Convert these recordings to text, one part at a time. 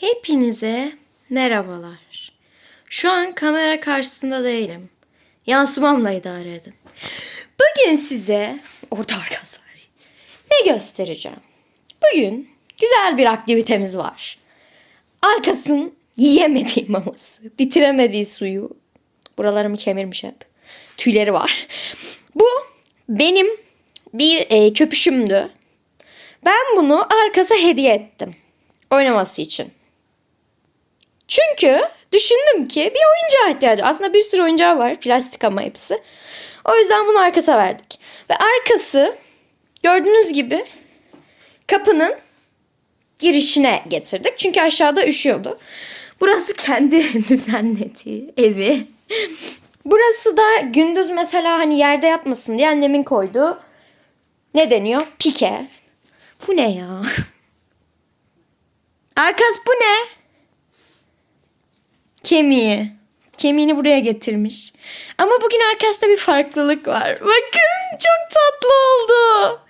Hepinize merhabalar. Şu an kamera karşısında değilim. Yansımamla idare edin. Bugün size orta arkası var. Ne göstereceğim? Bugün güzel bir aktivitemiz var. Arkasın yiyemediği maması, bitiremediği suyu. Buralarımı kemirmiş hep. Tüyleri var. Bu benim bir e, köpüşümdü. Ben bunu arkasa hediye ettim. Oynaması için. Çünkü düşündüm ki bir oyuncağa ihtiyacı. Aslında bir sürü oyuncağı var. Plastik ama hepsi. O yüzden bunu arkasa verdik. Ve arkası gördüğünüz gibi kapının girişine getirdik. Çünkü aşağıda üşüyordu. Burası kendi düzenlediği evi. Burası da gündüz mesela hani yerde yatmasın diye annemin koyduğu ne deniyor? Pike. Bu ne ya? Arkas bu ne? Kemiği. Kemiğini buraya getirmiş. Ama bugün Arkas'ta bir farklılık var. Bakın çok tatlı oldu.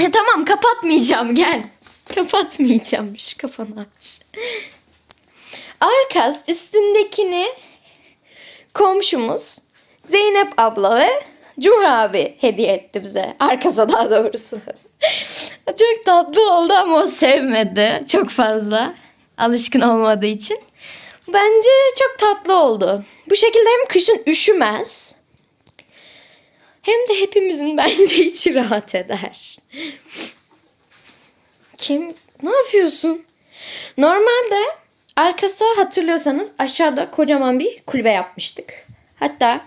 E, tamam kapatmayacağım gel. Kapatmayacağım. Şu kafanı aç. Arkas üstündekini komşumuz Zeynep abla ve Cumhur abi hediye etti bize. Arkasa daha doğrusu. Çok tatlı oldu ama o sevmedi çok fazla. Alışkın olmadığı için. Bence çok tatlı oldu. Bu şekilde hem kışın üşümez. Hem de hepimizin bence içi rahat eder. Kim? Ne yapıyorsun? Normalde arkası hatırlıyorsanız aşağıda kocaman bir kulübe yapmıştık. Hatta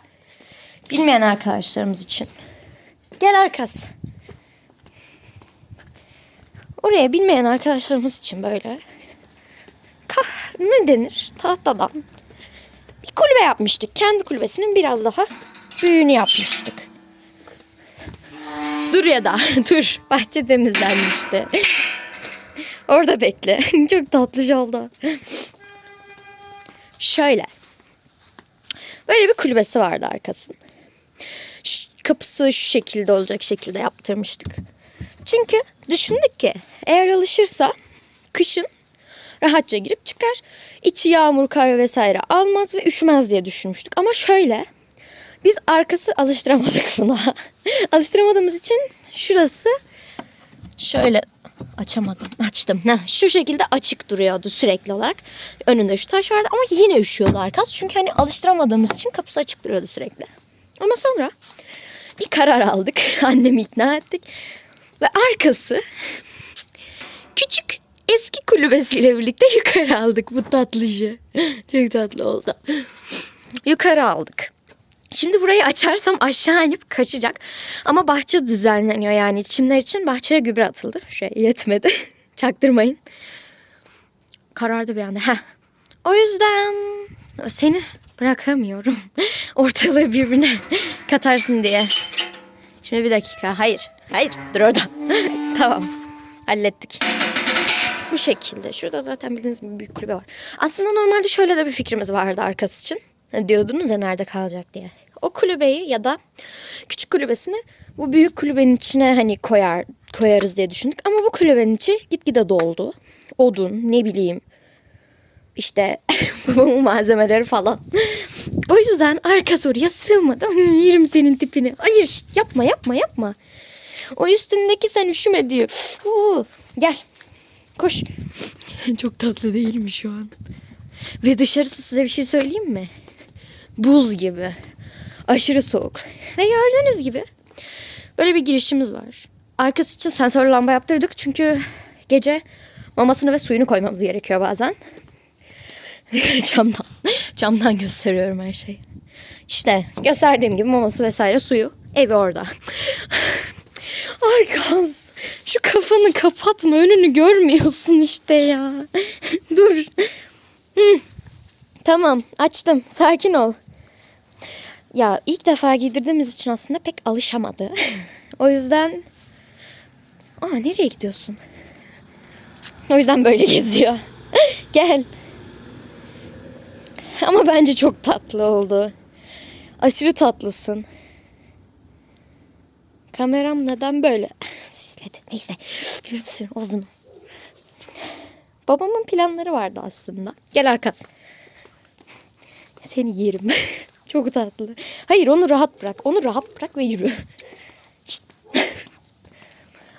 bilmeyen arkadaşlarımız için. Gel arkası. Oraya bilmeyen arkadaşlarımız için böyle ne denir tahtadan bir kulübe yapmıştık. Kendi kulübesinin biraz daha büyüğünü yapmıştık. Dur ya da dur bahçe temizlenmişti. Orada bekle. Çok tatlış oldu. Şöyle. Böyle bir kulübesi vardı arkasının. Şu- kapısı şu şekilde olacak şekilde yaptırmıştık. Çünkü düşündük ki eğer alışırsa kışın rahatça girip çıkar. İçi yağmur, kar vesaire almaz ve üşümez diye düşünmüştük. Ama şöyle biz arkası alıştıramadık buna. Alıştıramadığımız için şurası şöyle açamadım. Açtım. Heh, şu şekilde açık duruyordu sürekli olarak. Önünde şu taş vardı ama yine üşüyordu arkası. Çünkü hani alıştıramadığımız için kapısı açık duruyordu sürekli. Ama sonra bir karar aldık. Annemi ikna ettik. Ve arkası küçük eski kulübesiyle birlikte yukarı aldık bu tatlıyı. Çok tatlı oldu. Yukarı aldık. Şimdi burayı açarsam aşağı inip kaçacak. Ama bahçe düzenleniyor yani çimler için bahçeye gübre atıldı. Şey yetmedi. Çaktırmayın. Karardı bir anda. Heh. O yüzden seni bırakamıyorum. Ortalığı birbirine katarsın diye. Şimdi bir dakika. Hayır. Hayır. Dur orada. tamam. Hallettik. Bu şekilde. Şurada zaten bildiğiniz gibi büyük kulübe var. Aslında normalde şöyle de bir fikrimiz vardı arkası için. Hani Diyordunuz ya nerede kalacak diye. O kulübeyi ya da küçük kulübesini bu büyük kulübenin içine hani koyar koyarız diye düşündük. Ama bu kulübenin içi gitgide doldu. Odun ne bileyim işte babamın malzemeleri falan. O yüzden arka oraya sığmadı. Yerim senin tipini. Hayır yapma yapma yapma. O üstündeki sen üşüme diyor. Oo, gel. Koş. Çok tatlı değil mi şu an? Ve dışarısı size bir şey söyleyeyim mi? Buz gibi. Aşırı soğuk. Ve gördüğünüz gibi böyle bir girişimiz var. Arkası için sensörlü lamba yaptırdık. Çünkü gece mamasını ve suyunu koymamız gerekiyor bazen. camdan. Camdan gösteriyorum her şeyi. İşte gösterdiğim gibi maması vesaire suyu. Evi orada. Arkas şu kafanı kapatma önünü görmüyorsun işte ya. Dur. Tamam açtım sakin ol. Ya ilk defa giydirdiğimiz için aslında pek alışamadı. o yüzden... Aa nereye gidiyorsun? O yüzden böyle geziyor. Gel. Ama bence çok tatlı oldu. Aşırı tatlısın. Kameram neden böyle? Sisledi. Neyse. Gülümsün oldun. Babamın planları vardı aslında. Gel Arkas. Seni yerim. Çok tatlı. Hayır onu rahat bırak. Onu rahat bırak ve yürü.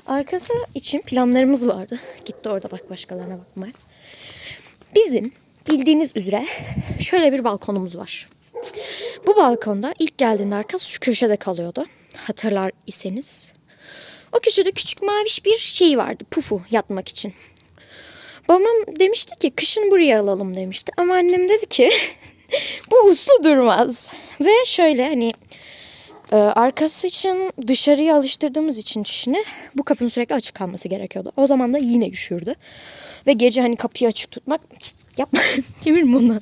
Arkası için planlarımız vardı. Gitti orada bak başkalarına bakmaya. Bizim bildiğiniz üzere şöyle bir balkonumuz var. Bu balkonda ilk geldiğinde Arkas şu köşede kalıyordu. Hatırlar iseniz. O köşede küçük maviş bir şey vardı. Pufu yatmak için. Babam demişti ki kışın buraya alalım demişti. Ama annem dedi ki bu uslu durmaz. Ve şöyle hani e, arkası için dışarıya alıştırdığımız için çişini bu kapının sürekli açık kalması gerekiyordu. O zaman da yine üşürdü. Ve gece hani kapıyı açık tutmak Çıt, yapma çevirme bunu.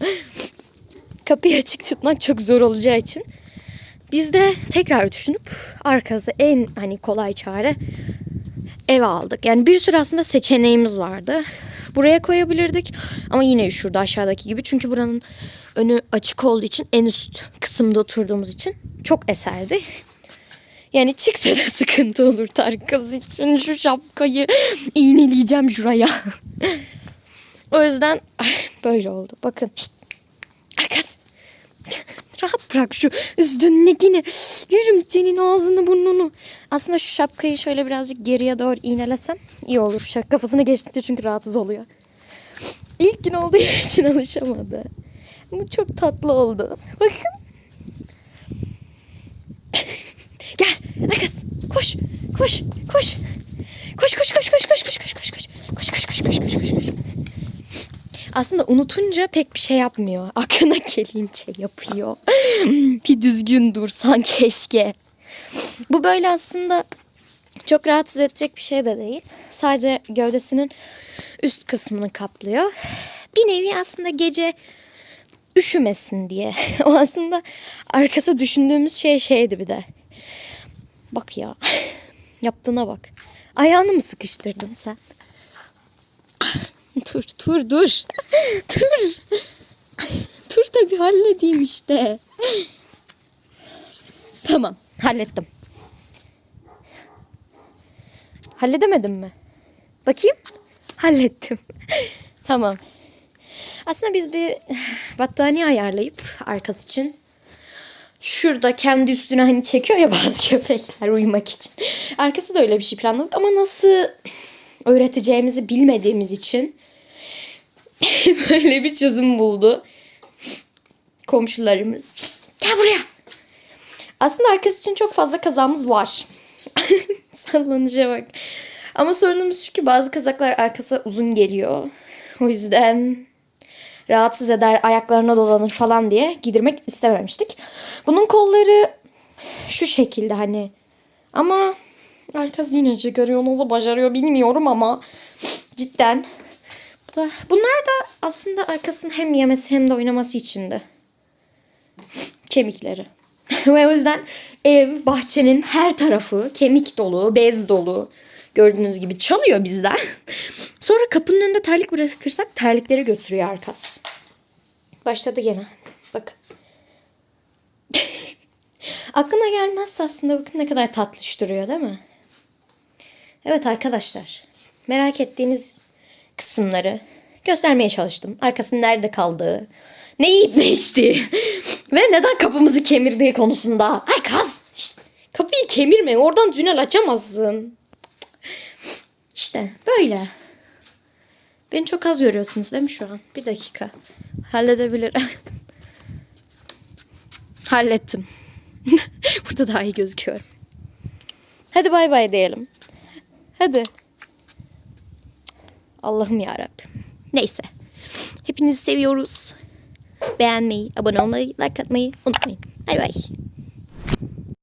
Kapıyı açık tutmak çok zor olacağı için biz de tekrar düşünüp arkası en hani kolay çare ev aldık. Yani bir sürü aslında seçeneğimiz vardı. Buraya koyabilirdik ama yine üşürdü aşağıdaki gibi. Çünkü buranın önü açık olduğu için en üst kısımda oturduğumuz için çok eserdi. Yani çıksa da sıkıntı olur Tarkaz için. Şu şapkayı iğneleyeceğim şuraya. o yüzden böyle oldu. Bakın. Şşt. Arkas. Rahat bırak şu üstündekini. Yerim senin ağzını burnunu. Aslında şu şapkayı şöyle birazcık geriye doğru iğnelesem iyi olur. Şak kafasını geçtikçe çünkü rahatsız oluyor. İlk gün olduğu için alışamadı. Bu çok tatlı oldu. Bakın. Gel. Koş. Koş. Koş koş koş koş koş koş koş koş koş koş koş koş koş koş koş koş aslında unutunca pek bir şey yapmıyor. Aklına gelince yapıyor. bir düzgün dursan keşke. Bu böyle aslında çok rahatsız edecek bir şey de değil. Sadece gövdesinin üst kısmını kaplıyor. Bir nevi aslında gece üşümesin diye. o aslında arkası düşündüğümüz şey şeydi bir de. Bak ya. Yaptığına bak. Ayağını mı sıkıştırdın sen? Dur dur dur. dur. dur da bir halledeyim işte. tamam hallettim. Halledemedim mi? Bakayım. Hallettim. tamam. Aslında biz bir battaniye ayarlayıp arkası için şurada kendi üstüne hani çekiyor ya bazı köpekler uyumak için. Arkası da öyle bir şey planladık ama nasıl öğreteceğimizi bilmediğimiz için böyle bir çözüm buldu komşularımız. Gel buraya. Aslında arkası için çok fazla kazamız var. Sallanışa bak. Ama sorunumuz şu ki bazı kazaklar arkası uzun geliyor. O yüzden rahatsız eder, ayaklarına dolanır falan diye giydirmek istememiştik. Bunun kolları şu şekilde hani. Ama arkası yine çıkarıyor. Nasıl başarıyor bilmiyorum ama cidden. Bunlar da aslında arkasının hem yemesi hem de oynaması içindi. Kemikleri. Ve o yüzden ev, bahçenin her tarafı kemik dolu, bez dolu. Gördüğünüz gibi çalıyor bizden. Sonra kapının önünde terlik bırakırsak terlikleri götürüyor arkas. Başladı gene. Bakın. Aklına gelmezse aslında bakın ne kadar tatlış değil mi? Evet arkadaşlar. Merak ettiğiniz kısımları göstermeye çalıştım. Arkasının nerede kaldığı, ne yiyip ne içtiği ve neden kapımızı kemirdiği konusunda. Arkas! Şişt, kapıyı kemirme. Oradan tünel açamazsın. İşte böyle. Beni çok az görüyorsunuz değil mi şu an? Bir dakika. Halledebilirim. Hallettim. Burada daha iyi gözüküyorum. Hadi bay bay diyelim. Hadi. Allah'ım ya Neyse. Hepinizi seviyoruz. Beğenmeyi, abone olmayı, like atmayı unutmayın. Bay bay.